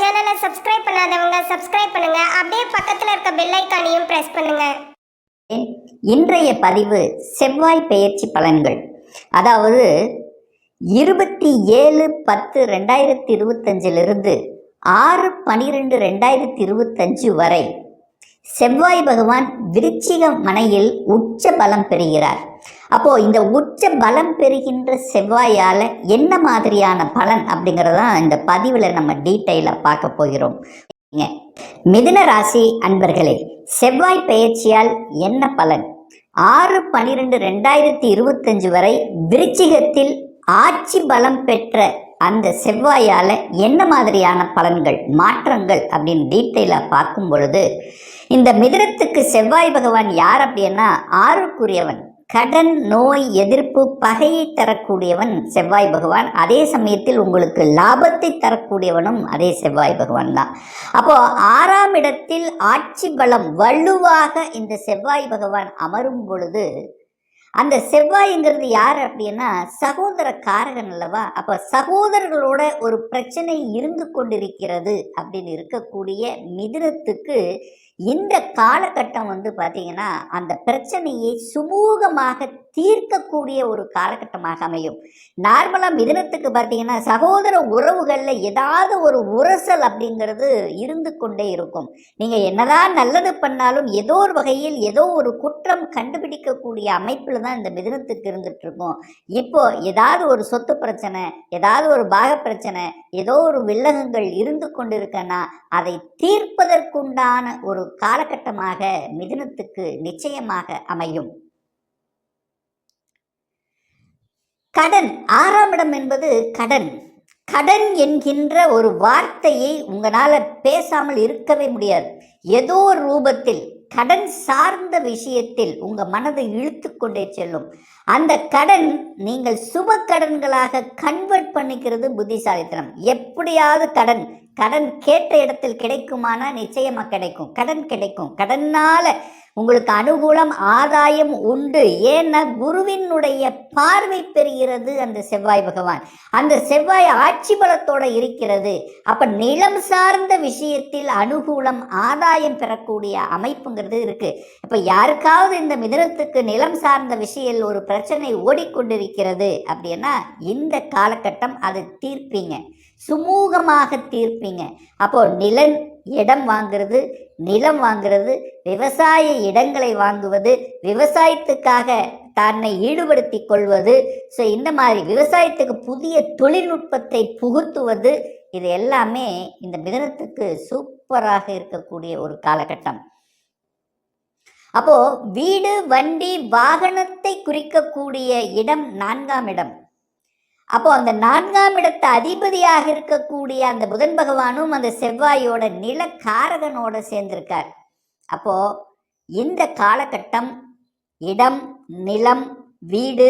சேனலை சப்ஸ்கிரைப் பண்ணாதவங்க சப்ஸ்கிரைப் பண்ணுங்க. அப்படியே பக்கத்துல இருக்க பெல் ஐக்கானையும் பிரஸ் பண்ணுங்க. இன்றைய பதிவு செவ்வாய் பெயர்ச்சி பலன்கள். அதாவது இருபத்தி ஏழு பத்து ரெண்டாயிரத்தி இருபத்தஞ்சிலிருந்து ஆறு பனிரெண்டு ரெண்டாயிரத்தி இருபத்தஞ்சு வரை செவ்வாய் பகவான் விருச்சிக மனையில் உச்ச பலம் பெறுகிறார். அப்போ இந்த உச்ச பலம் பெறுகின்ற செவ்வாயால் என்ன மாதிரியான பலன் அப்படிங்கிறதான் இந்த பதிவில் நம்ம டீட்டெயிலாக பார்க்க போகிறோம். மிதுன ராசி அன்பர்களே செவ்வாய் பயிற்சியால் என்ன பலன்? ஆறு பன்னிரெண்டு ரெண்டாயிரத்தி இருபத்தஞ்சு வரை விருச்சிகத்தில் ஆட்சி பலம் பெற்ற அந்த செவ்வாயால் என்ன மாதிரியான பலன்கள் மாற்றங்கள் அப்படின்னு டீட்டெயிலாக பார்க்கும் பொழுது இந்த மிதுனத்துக்கு செவ்வாய் பகவான் யார் அப்படின்னா ஆறுக்குரியவன். கடன் நோய் எதிர்ப்பு பகையை தரக்கூடியவன் செவ்வாய் பகவான். அதே சமயத்தில் உங்களுக்கு லாபத்தை தரக்கூடியவனும் அதே செவ்வாய் பகவான் தான். அப்போ ஆறாம் இடத்தில் ஆட்சி பலம் வலுவாக இந்த செவ்வாய் பகவான் அமரும் பொழுது அந்த செவ்வாய்ங்கிறது யார் அப்படின்னா சகோதர காரகன் அல்லவா? அப்போ சகோதரர்களோட ஒரு பிரச்சனை இருந்து கொண்டிருக்கிறது அப்படின்னு இருக்கக்கூடிய மிதுனத்துக்கு இந்த காலகட்டம் வந்து பார்த்தீங்கன்னா அந்த பிரச்சனையை சுமூகமாக தீர்க்கக்கூடிய ஒரு காலகட்டமாக அமையும். நார்மலாக மிதனத்துக்கு பார்த்தீங்கன்னா சகோதர உறவுகளில் ஏதாவது ஒரு உரசல் அப்படிங்கிறது இருந்து கொண்டே இருக்கும். நீங்கள் என்னதான் நல்லது பண்ணாலும் ஏதோ ஒரு வகையில் ஏதோ ஒரு குற்றம் கண்டுபிடிக்கக்கூடிய அமைப்பில் தான் இந்த மிதனத்துக்கு இருந்துட்டு இருக்கும். இப்போ ஏதாவது ஒரு சொத்து பிரச்சனை ஏதாவது ஒரு பாக பிரச்சனை ஏதோ ஒரு வில்லகங்கள் இருந்து கொண்டிருக்கன்னா அதை தீர்ப்பதற்குண்டான ஒரு காலகட்டமாக மிதுனத்துக்கு நிச்சயமாக அமையும். கடன். ஆறாம் இடம் என்பது கடன். கடன் என்கின்ற ஒரு வார்த்தையை உங்களால் பேசாமல் இருக்கவே முடியாது. ஏதோ ஒரு ரூபத்தில் கடன் சார்ந்த விஷயத்தில் உங்கள் மனதை இழுத்து கொண்டே செல்லும். அந்த கடன் நீங்கள் சுப கடன்களாக கன்வெர்ட் பண்ணிக்கிறது புத்திசாலித்தனம். எப்படியாவது கடன் கடன் கேட்ட இடத்தில் கிடைக்குமானா நிச்சயமாக கிடைக்கும். கடன் கிடைக்கும். கடனால் உங்களுக்கு அனுகூலம் ஆதாயம் உண்டு. ஏன்னா குருவினுடைய பார்வை பெறுகிறது அந்த செவ்வாய் பகவான். அந்த செவ்வாய் ஆட்சி பலத்தோட இருக்கிறது. அப்ப நிலம் சார்ந்த விஷயத்தில் அனுகூலம் ஆதாயம் பெறக்கூடிய அமைப்புங்கிறது இருக்கு. இப்ப யாருக்காவது இந்த மிதனத்துக்கு நிலம் சார்ந்த விஷயத்தில் ஒரு பிரச்சனை ஓடிக்கொண்டிருக்கிறது அப்படின்னா இந்த காலகட்டம் அதை தீர்ப்பீங்க. சுமூகமாக தீர்ப்பீங்க. அப்போ நிலம் இடம் வாங்குறது நிலம் வாங்குறது விவசாய இடங்களை வாங்குவது விவசாயத்துக்காக தன்னை ஈடுபடுத்தி கொள்வது ஸோ இந்த மாதிரி விவசாயத்துக்கு புதிய தொழில்நுட்பத்தை புகுத்துவது இது எல்லாமே இந்த மிதனத்துக்கு சூப்பராக இருக்கக்கூடிய ஒரு காலகட்டம். அப்போ வீடு வண்டி வாகனத்தை குறிக்கக்கூடிய இடம் நான்காம் இடம். அப்போ அந்த நான்காம் இடத்து அதிபதியாக இருக்கக்கூடிய அந்த புதன் பகவானும் அந்த செவ்வாயோட நிலக்காரகனோட சேர்ந்திருக்கார். அப்போ இந்த காலகட்டம் இடம் நிலம் வீடு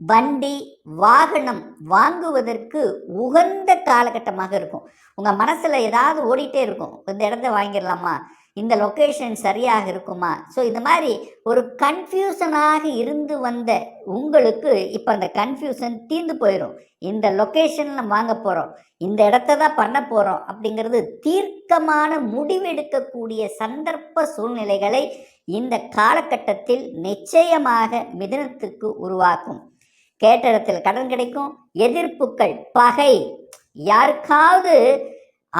வண்டி வாகனம் வாங்குவதற்கு உகந்த காலகட்டமாக இருக்கும். உங்கள் மனசில் ஏதாவது ஓடிட்டே இருக்கும். இந்த இடத்த வாங்கிடலாமா? இந்த லொக்கேஷன் சரியாக இருக்குமா? ஸோ இந்த மாதிரி ஒரு கன்ஃபியூஷனாக இருந்து வந்த உங்களுக்கு இப்போ அந்த கன்ஃபியூஷன் தீர்ந்து போயிடும் இந்த லொக்கேஷனில் வாங்க போகிறோம் இந்த இடத்த தான் பண்ண போகிறோம் அப்படிங்கிறது தீர்க்கமான முடிவெடுக்கக்கூடிய சந்தர்ப்ப சூழ்நிலைகளை இந்த காலகட்டத்தில் நிச்சயமாக மிதனத்துக்கு உருவாக்கும். கேட்ட இடத்தில் கடன் கிடைக்கும். எதிர்ப்புகள் பகை. யாருக்காவது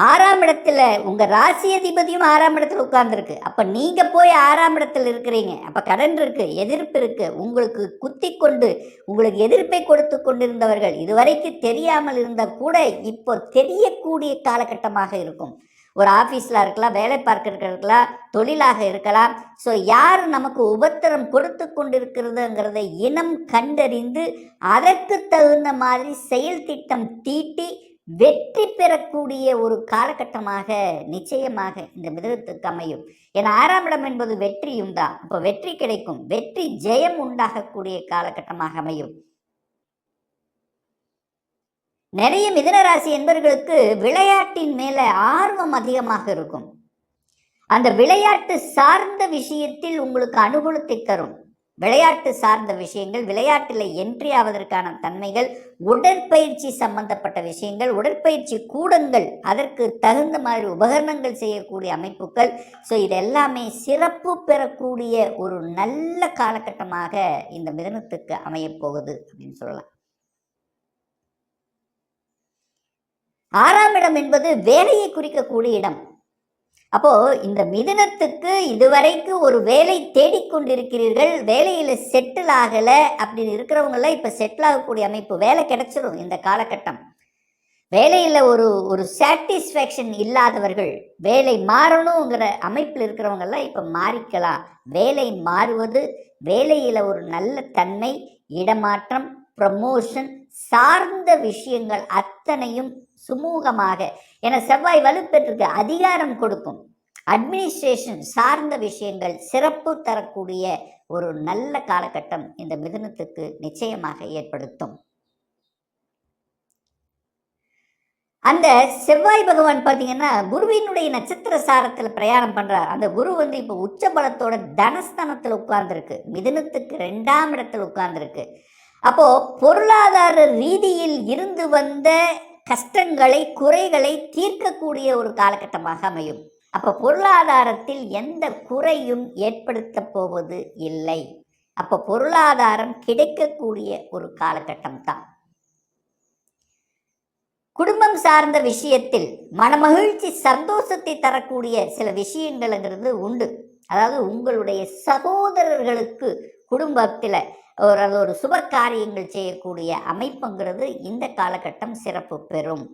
ஆறாம் இடத்துல உங்கள் ராசி அதிபதியும் ஆறாம் இடத்துல உட்கார்ந்துருக்கு. அப்போ நீங்கள் போய் ஆறாம் இடத்துல இருக்கிறீங்க. அப்போ கடன் இருக்குது எதிர்ப்பு இருக்குது உங்களுக்கு குத்தி கொண்டு உங்களுக்கு எதிர்ப்பை கொடுத்து கொண்டிருந்தவர்கள் இதுவரைக்கும் தெரியாமல் இருந்தால் கூட இப்போ தெரியக்கூடிய காலகட்டமாக இருக்கும். ஒரு ஆஃபீஸில் இருக்கலாம் வேலை பார்க்க இருக்கலாம் தொழிலாக இருக்கலாம். ஸோ யார் நமக்கு உபத்திரம் கொடுத்து கொண்டிருக்கிறதுங்கிறத இனம் கண்டறிந்து அதற்கு தகுந்த மாதிரி செயல் திட்டம் தீட்டி வெற்றி பெறக்கூடிய ஒரு காலகட்டமாக நிச்சயமாக இந்த மிதனத்துக்கு அமையும். ஏன்னா ஆறாம் இடம் என்பது வெற்றியும் தான். இப்போ வெற்றி கிடைக்கும். வெற்றி ஜெயம் உண்டாகக்கூடிய காலகட்டமாக அமையும். நிறைய மிதனராசி என்பவர்களுக்கு விளையாட்டின் மேல ஆர்வம் அதிகமாக இருக்கும். அந்த விளையாட்டு சார்ந்த விஷயத்தில் உங்களுக்கு அனுகூலத்தை தரும். விளையாட்டு சார்ந்த விஷயங்கள் விளையாட்டில் என்ட்ரி ஆவதற்கான தன்மைகள் உடற்பயிற்சி சம்பந்தப்பட்ட விஷயங்கள் உடற்பயிற்சி கூடங்கள் அதற்கு தகுந்த மாதிரி உபகரணங்கள் செய்யக்கூடிய அமைப்புகள். ஸோ இது எல்லாமே சிறப்பு பெறக்கூடிய ஒரு நல்ல காலகட்டமாக இந்த மிதனத்துக்கு அமையப்போகுது அப்படின்னு சொல்லலாம். ஆறாம் இடம் என்பது வேலையை குறிக்கக்கூடிய இடம். அப்போ இந்த மிதுனத்துக்கு இதுவரைக்கும் ஒரு வேலை தேடிக்கொண்டிருக்கிறீர்கள் வேலையில் செட்டில் ஆகலை அப்படின்னு இருக்கிறவங்களாம் இப்போ செட்டில் ஆகக்கூடிய அமைப்பு வேலை கிடைச்சிரும் இந்த காலகட்டம். வேலையில் ஒரு ஒரு சாட்டிஸ்ஃபேக்ஷன் இல்லாதவர்கள் வேலை மாறணுங்கிற அமைப்பில் இருக்கிறவங்கெல்லாம் இப்போ மாறிக்கலாம். வேலை மாறுவது வேலையில் ஒரு நல்ல தன்மை இடமாற்றம் ப்ரமோஷன் சார்ந்த விஷயங்கள் அத்தனையும் சுமூகமாக. என செவ்வாய் வலுப்பெற்றிருக்கு அதிகாரம் கொடுக்கும். அட்மினிஸ்ட்ரேஷன் சார்ந்த விஷயங்கள் சிறப்பு தரக்கூடிய ஒரு நல்ல காலகட்டம் இந்த மிதுனத்துக்கு நிச்சயமாக ஏற்படுத்தும். அந்த செவ்வாய் பகவான் பார்த்தீங்கன்னா குருவினுடைய நட்சத்திர சாரத்தில் பிரயாணம் பண்ணுறார் அந்த குரு வந்து இப்போ உச்ச பலத்தோட தனஸ்தானத்தில் உட்கார்ந்துருக்கு. மிதுனத்துக்கு ரெண்டாம் இடத்தில் உட்கார்ந்துருக்கு. அப்போ பொருளாதார ரீதியில் இருந்து வந்த கஷ்டங்களை குறைகளை தீர்க்கக்கூடிய ஒரு காலகட்டமாக அமையும். அப்போ பொருளாதாரத்தில் எந்த குறையும் ஏற்படுத்த போவது இல்லை. அப்போ பொருளாதாரம் கிடைக்கக்கூடிய ஒரு காலகட்டம் தான். குடும்பம் சார்ந்த விஷயத்தில் மனமகிழ்ச்சி சந்தோஷத்தை தரக்கூடிய சில விஷயங்கள்ங்கிறது உண்டு. அதாவது உங்களுடைய சகோதரர்களுக்கு குடும்பத்தில் ஒரு அது ஒரு சுப காரியங்கள் செய்யக்கூடிய அமைப்புங்கிறது இந்த காலகட்டம் சிறப்பு பெறும்.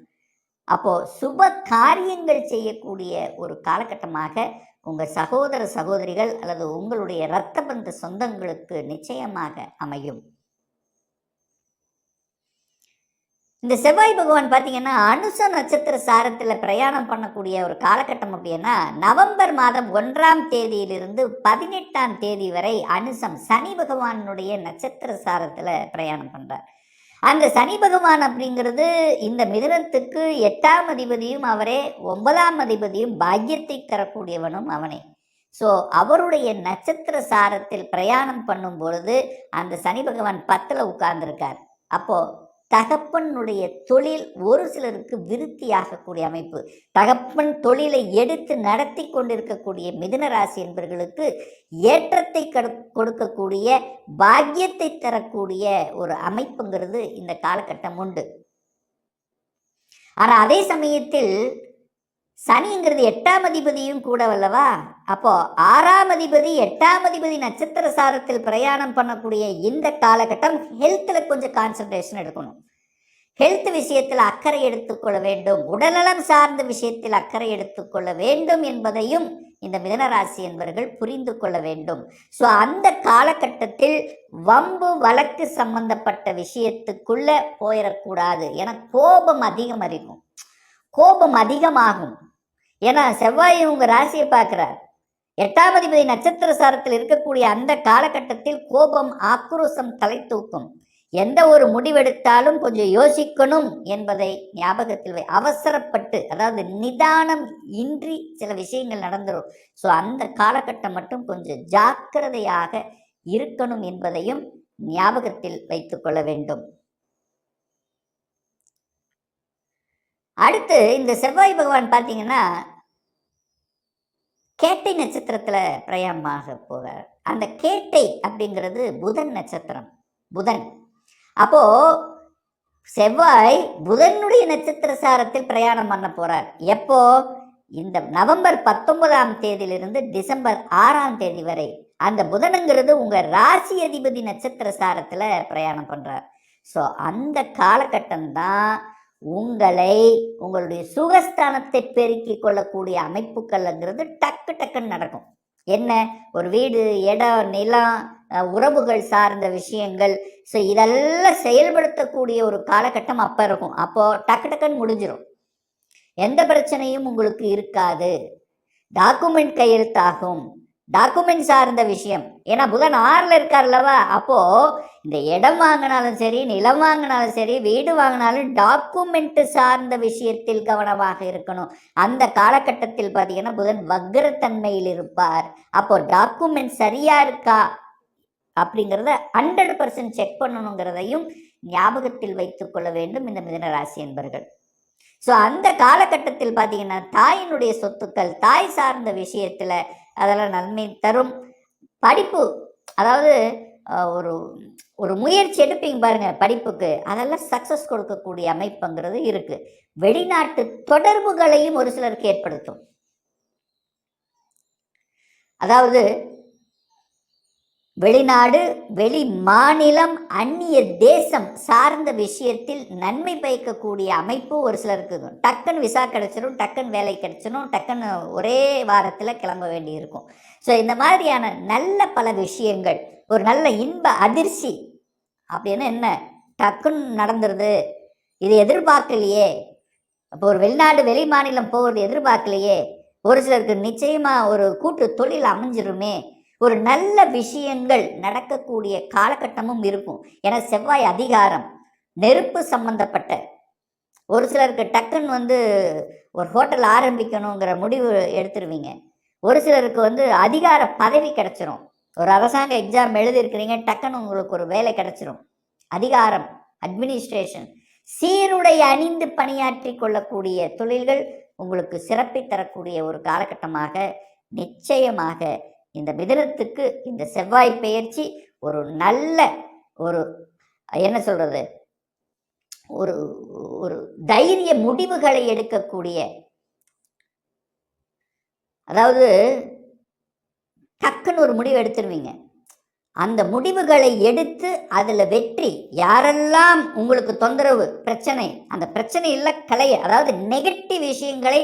அப்போது சுப காரியங்கள் செய்யக்கூடிய ஒரு காலகட்டமாக உங்கள் சகோதர சகோதரிகள் அல்லது உங்களுடைய இரத்த பந்த சொந்தங்களுக்கு நிச்சயமாக அமையும். இந்த செவ்வாய் பகவான் பார்த்தீங்கன்னா அனுச நட்சத்திர சாரத்தில் பிரயாணம் பண்ணக்கூடிய ஒரு காலகட்டம் அப்படின்னா நவம்பர் மாதம் ஒன்றாம் தேதியிலிருந்து பதினெட்டாம் தேதி வரை அனுசம் சனி பகவானுடைய நட்சத்திர சாரத்தில் பிரயாணம் பண்ணுறார் அந்த சனி பகவான் அப்படிங்கிறது இந்த மிதனத்துக்கு எட்டாம் அதிபதியும் அவரே ஒன்பதாம் அதிபதியும் பாக்கியத்தை தரக்கூடியவனும் அவனே. ஸோ அவருடைய நட்சத்திர சாரத்தில் பிரயாணம் பண்ணும் பொழுது அந்த சனி பகவான் பத்தில் உட்கார்ந்துருக்கார். அப்போது தகப்பனுடைய தொழில் ஒரு சிலருக்கு விருத்தியாகக்கூடிய அமைப்பு. தகப்பன் தொழிலை எடுத்து நடத்தி கொண்டிருக்கக்கூடிய மிதுனராசி என்பவர்களுக்கு ஏற்றத்தை கொடுக்கக்கூடிய பாக்கியத்தை தரக்கூடிய ஒரு அமைப்புங்கிறது இந்த காலகட்டம் உண்டு. ஆனால் அதே சமயத்தில் சனிங்கிறது எட்டாம் அதிபதியும் கூட வல்லவா அப்போ ஆறாம் அதிபதி எட்டாம் அதிபதி நட்சத்திர சாரத்தில் பிரயாணம் பண்ணக்கூடிய இந்த காலகட்டம் ஹெல்த்தில் கொஞ்சம் கான்சன்ட்ரேஷன் எடுக்கணும். ஹெல்த் விஷயத்தில் அக்கறை எடுத்துக்கொள்ள வேண்டும். உடல்நலம் சார்ந்த விஷயத்தில் அக்கறை எடுத்துக்கொள்ள வேண்டும் என்பதையும் இந்த மிதனராசி என்பவர்கள் புரிந்து கொள்ள வேண்டும். ஸோ அந்த காலகட்டத்தில் வம்பு வழக்கு சம்பந்தப்பட்ட விஷயத்துக்குள்ளே போயிடக்கூடாது. ஏன்னா கோபம் அதிகம் இருக்கும் கோபம் அதிகமாகும். ஏன்னா செவ்வாய் உங்க ராசியை பார்க்கிறார். எட்டாம் அதிபதி நட்சத்திர சாரத்தில் இருக்கக்கூடிய அந்த காலகட்டத்தில் கோபம் ஆக்ரோஷம் தலை தூக்கும். எந்த ஒரு முடிவெடுத்தாலும் கொஞ்சம் யோசிக்கணும் என்பதை ஞாபகத்தில் அவசரப்பட்டு அதாவது நிதானம் இன்றி சில விஷயங்கள் நடந்துடும் ஸோ அந்த காலகட்டம் மட்டும் கொஞ்சம் ஜாக்கிரதையாக இருக்கணும் என்பதையும் ஞாபகத்தில் வைத்துக்கொள்ள வேண்டும். அடுத்து இந்த செவ்வாய் பகவான் பார்த்தீங்கன்னா கேட்டை நட்சத்திரத்தில் பிரயாணமாக போகிறார் அந்த கேட்டை அப்படிங்கிறது புதன் நட்சத்திரம். புதன். அப்போ செவ்வாய் புதனுடைய நட்சத்திர சாரத்தில் பிரயாணம் பண்ண போறார். எப்போ? இந்த நவம்பர் பத்தொன்பதாம் தேதியிலிருந்து டிசம்பர் ஆறாம் தேதி வரை. அந்த புதனுங்கிறது உங்க ராசி அதிபதி நட்சத்திர சாரத்தில் பிரயாணம் பண்றார். ஸோ அந்த காலகட்டம் தான் உங்களை உங்களுடைய சுகஸ்தானத்தை பெருக்கிக் கொள்ளக்கூடிய அமைப்புகள்ங்கிறது டக்கு டக்குன்னு நடக்கும். என்ன? ஒரு வீடு இடம் நிலம் உறவுகள் சார்ந்த விஷயங்கள். ஸோ இதெல்லாம் செயல்படுத்தக்கூடிய ஒரு காலகட்டம் அப்போ இருக்கும். அப்போ டக்கு டக்குன்னு முடிஞ்சிடும் எந்த பிரச்சனையும் உங்களுக்கு இருக்காது. டாக்குமெண்ட் கையெழுத்தாகும். டாக்குமெண்ட் சார்ந்த விஷயம். ஏன்னா புதன் ஆறில் இருக்கார்லவா அப்போ இந்த இடம் வாங்கினாலும் சரி நிலம் வாங்கினாலும் சரி வீடு வாங்கினாலும் டாக்குமெண்ட் சார்ந்த விஷயத்தில் கவனமாக இருக்கணும். அந்த காலகட்டத்தில் பார்த்தீங்கன்னா புதன் வக்ரத்தன்மையில் இருப்பார். அப்போ டாக்குமெண்ட் சரியா இருக்கா? அப்படிங்கிறத ஹண்ட்ரட் பர்சன்ட் செக் பண்ணணுங்கிறதையும் ஞாபகத்தில் வைத்துக்கொள்ள வேண்டும் இந்த மிதன ராசி என்பர்கள் ஸோ அந்த காலகட்டத்தில் பார்த்தீங்கன்னா தாயினுடைய சொத்துக்கள் தாய் சார்ந்த விஷயத்தில் அதெல்லாம் நன்மை தரும். படிப்பு அதாவது ஒரு ஒரு முயற்சி எடுப்பீங்க பாருங்க படிப்புக்கு. அதெல்லாம் சக்ஸஸ் கொடுக்கக்கூடிய அமைப்புங்கிறது இருக்கு. வெளிநாட்டு தொடர்புகளையும் ஒரு சிலருக்கு ஏற்படுத்தும். அதாவது வெளிநாடு வெளி மாநிலம் அந்நிய தேசம் சார்ந்த விஷயத்தில் நன்மை பயக்கக்கூடிய அமைப்பு ஒரு சிலருக்கு இருக்கும். டக்குன்னு விசா கிடச்சிடும் டக்குன்னு வேலை கிடச்சிடும் டக்குன்னு ஒரே வாரத்தில் கிளம்ப வேண்டி இருக்கும் ஸோ இந்த மாதிரியான நல்ல பல விஷயங்கள் ஒரு நல்ல இன்ப அதிர்ச்சி அப்படின்னு என்ன? டக்குன்னு நடந்துருது. இது எதிர்பார்க்கலையே. இப்போ ஒரு வெளிநாடு வெளி மாநிலம் போகிறது எதிர்பார்க்கலையே. ஒரு சிலருக்கு நிச்சயமாக ஒரு கூட்டு தொழில் அமைஞ்சிருமே. ஒரு நல்ல விஷயங்கள் நடக்கக்கூடிய காலகட்டமும் இருக்கும். ஏன்னா செவ்வாய் அதிகாரம் நெருப்பு சம்பந்தப்பட்ட. ஒரு சிலருக்கு டக்குன்னு வந்து ஒரு ஹோட்டல் ஆரம்பிக்கணுங்கிற முடிவு எடுத்துருவீங்க. ஒரு சிலருக்கு வந்து அதிகார பதவி கிடைச்சிரும். ஒரு அரசாங்க எக்ஸாம் எழுதியிருக்கிறீங்க டக்குன்னு உங்களுக்கு ஒரு வேலை கிடைச்சிரும். அதிகாரம் அட்மினிஸ்ட்ரேஷன் சீருடை அணிந்து பணியாற்றி கொள்ளக்கூடிய தொழில்கள் உங்களுக்கு சிறப்பை தரக்கூடிய ஒரு காலகட்டமாக நிச்சயமாக இந்த மிதனத்துக்கு இந்த செவ்வாய் பெயர்ச்சி ஒரு நல்ல ஒரு என்ன சொல்றது? ஒரு ஒரு தைரிய முடிவுகளை எடுக்கக்கூடிய அதாவது டக்குன்னு ஒரு முடிவு எடுத்துருவீங்க. அந்த முடிவுகளை எடுத்து அதில் வெற்றி யாரெல்லாம் உங்களுக்கு தொந்தரவு பிரச்சனை அந்த பிரச்சனையில் கலைய அதாவது நெகட்டிவ் விஷயங்களை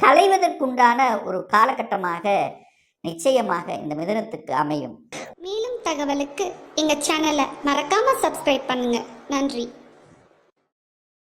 களைவதற்குண்டான ஒரு காலகட்டமாக நிச்சயமாக இந்த மிதனத்துக்கு அமையும். மேலும் தகவலுக்கு எங்க சேனலை மறக்காம சப்ஸ்கிரைப் பண்ணுங்க. நன்றி.